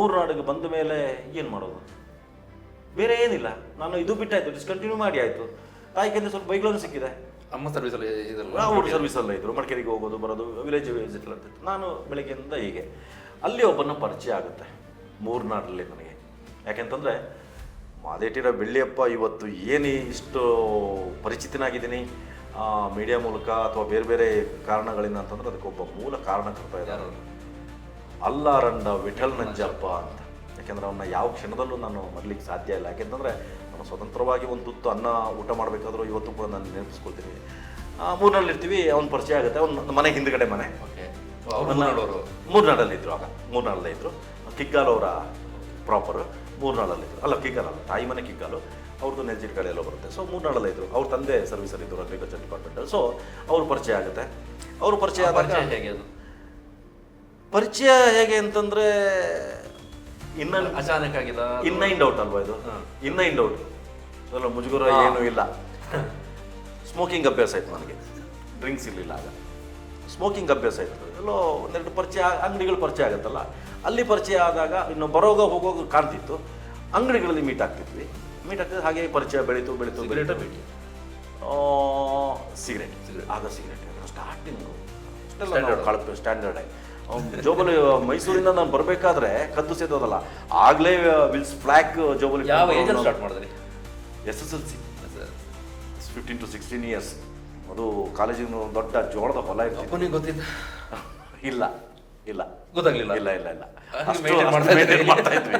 ಮೂರು ನಾಡಿಗೆ ಬಂದ ಮೇಲೆ ಏನು ಮಾಡೋದು? ಬೇರೆ ಏನಿಲ್ಲ. ನಾನು ಇದು ಬಿಟ್ಟಾಯ್ತು ಡಿಸ್ಕಂಟಿನ್ಯೂ ಮಾಡಿ ಆಯಿತು. ಆಯ್ಕೆಂದ್ರೆ ಸ್ವಲ್ಪ ಬೈಕ್ಗಳನ್ನು ಸಿಕ್ಕಿದೆ. ಅಮ್ಮ ಸರ್ವಿಸ್ ಅಲ್ಲಿ ಇದಲ್ಲ ಅವರು ಸರ್ವಿಸಲ್ಲೇ ಇದ್ರು. ಮಡಿಕೇರಿಗೆ ಹೋಗೋದು ಬರೋದು ವಿಲೇಜ್ ವಿಸಿಟ್ ಅಂತ ನಾನು ಬೆಳಗ್ಗೆಯಿಂದ ಹೀಗೆ. ಅಲ್ಲಿ ಒಬ್ಬನ ಪರಿಚಯ ಆಗುತ್ತೆ. ಮೂರು ನಾಡಲ್ಲಿ ನನಗೆ. ಯಾಕೆಂತಂದರೆ ಮಾದೇಟಿರ ಬೆಳ್ಳಿಯಪ್ಪ ಇವತ್ತು ಏನು ಇಷ್ಟು ಪರಿಚಿತನಾಗಿದ್ದೀನಿ. ಮೀಡಿಯಾ ಮೂಲಕ ಅಥವಾ ಬೇರೆ ಬೇರೆ ಕಾರಣಗಳಿಂದ ಅಂತಂದ್ರೆ ಅದಕ್ಕೊಬ್ಬ ಮೂಲ ಕಾರಣಕರ್ತ ಇದ್ದಾರೆ. ಅಲ್ಲಾರಂಡ ವಿಠಲ್ ನಂಜಪ್ಪ ಅಂತ. ಯಾಕೆಂದ್ರೆ ಅವನ್ನ ಯಾವ ಕ್ಷಣದಲ್ಲೂ ನಾನು ಮರಲಿಕ್ಕೆ ಸಾಧ್ಯ ಇಲ್ಲ. ಯಾಕೆಂತಂದರೆ ನಾನು ಸ್ವತಂತ್ರವಾಗಿ ಒಂದು ತುತ್ತು ಅನ್ನ ಊಟ ಮಾಡಬೇಕಾದ್ರೂ ಇವತ್ತು ಕೂಡ ನಾನು ನೆನಪಿಸ್ಕೊಳ್ತೀನಿ. ಮೂರ್ನಲ್ಲಿ ಇರ್ತೀವಿ ಅವ್ನ ಪರಿಚಯ ಆಗುತ್ತೆ. ಅವ್ನ ಮನೆ ಹಿಂದ್ಗಡೆ ಮನೆ. ಓಕೆ. ಅವ್ರು ನೋಡೋರು ಮೂರ್ನಾಡಲ್ಲಿ ಇದ್ರು ಆಗ. ಮೂರ್ನಾಡಲ್ಲೇ ಇದ್ರು. ಕಿಗ್ಗಾಲ್ ಅವರ ಪ್ರಾಪರ್ ಮೂರ್ನಾಡಲ್ಲಿ ಇದ್ರು. ಅಲ್ಲ ಕಿಗ್ಗಾಲ್ ಅಲ್ಲ ತಾಯಿ ಮನೆ ಕಿಗ್ಗಾಲು. ಅವ್ರದ್ದು ನೆಲ್ಜಿನ ಕಡೆ ಎಲ್ಲ ಬರುತ್ತೆ. ಸೊ ಮೂರ್ನಾಡಲ್ಲೇ ಇದ್ರು. ಅವ್ರ ತಂದೆ ಸರ್ವಿಸಲ್ಲಿ ಇದ್ರು ಅಗ್ರಿಕಲ್ಚರ್ ಡಿಪಾರ್ಟ್ಮೆಂಟಲ್ಲಿ ಸೊ ಅವ್ರ ಪರಿಚಯ ಆಗುತ್ತೆ. ಅವ್ರ ಪರಿಚಯ ಆದಾಗ ಹೇಗೆ ಅದು? ಪರಿಚಯ ಹೇಗೆ ಅಂತಂದ್ರೆ ಇನ್ನ ಅಚಾನಕ್ ಆಗಿದ? ಇನ್ನ ಇನ್ ಔಟ್ ಅಲ್ವಾ ಇದು. ಇನ್ನ ಇನ್ ಔಟ್ ಅದೆಲ್ಲ ಮುಜುಗುರ. ಏನೂ ಇಲ್ಲ. ಸ್ಮೋಕಿಂಗ್ ಅಭ್ಯಾಸ ಆಯ್ತು ನನಗೆ. ಡ್ರಿಂಕ್ಸ್ ಇರಲಿಲ್ಲ ಆಗ. ಸ್ಮೋಕಿಂಗ್ ಅಭ್ಯಾಸ ಆಯ್ತು. ಎಲ್ಲೋ ಒಂದೆರಡು ಪರಿಚಯ ಅಂಗಡಿಗಳು ಪರಿಚಯ ಆಗುತ್ತಲ್ಲ? ಅಲ್ಲಿ ಪರಿಚಯ ಆದಾಗ ಇನ್ನು ಬರೋಗ ಹೋಗೋ ಕಾಣ್ತಿತ್ತು. ಅಂಗಡಿಗಳಲ್ಲಿ ಮೀಟ್ ಆಗ್ತಿದ್ವಿ. ಮೀಟ್ ಆಗ್ತಿದ್ದು ಹಾಗೆ ಪರಿಚಯ ಬೆಳೀತು ಬೆಳೀತು ಬೆಳೀತು. ಬೇಟಿ ಸಿಗರೇಟ್ ಸಿಗರೇಟ್ ಆಗ ಸಿಗರೇಟ್ ಸ್ಟಾರ್ಟಿಂಗು Standard. ಕಳಪೆ ಸ್ಟ್ಯಾಂಡರ್ಡ್ ಆಗಿ. ಜೋಬಲಿ ಮೈಸೂರಿಂದ ನಾನು ಬರಬೇಕಾದ್ರೆ ಕದ್ದು ಸೇದೋದಲ್ಲ. ಆಗ್ಲೇ ವಿಲ್ಸ್ ಫ್ಲಾಕ್ ಜೋಬಲಿ ಯಾವ ಏಜಲ್ಲಿ ಸ್ಟಾರ್ಟ್ ಮಾಡಿದ್ರಿ? S S L C. Fifteen to sixteen years ಅದು ಕಾಲೇಜಿನ ಒಂದು ದೊಡ್ಡ ಜೋಳದ ಹೊಲ ಇತ್ತು ಅಪ್ಪನಿಗೆ ಗೊತ್ತಿದ್ದ ಇಲ್ಲ ಇಲ್ಲ. ಗೊತ್ತಾಗ್ಲಿಲ್ಲ. ಇಲ್ಲ ಇಲ್ಲ ಇಲ್ಲ. ಮಾಡ್ತಾ ಇದ್ವಿ.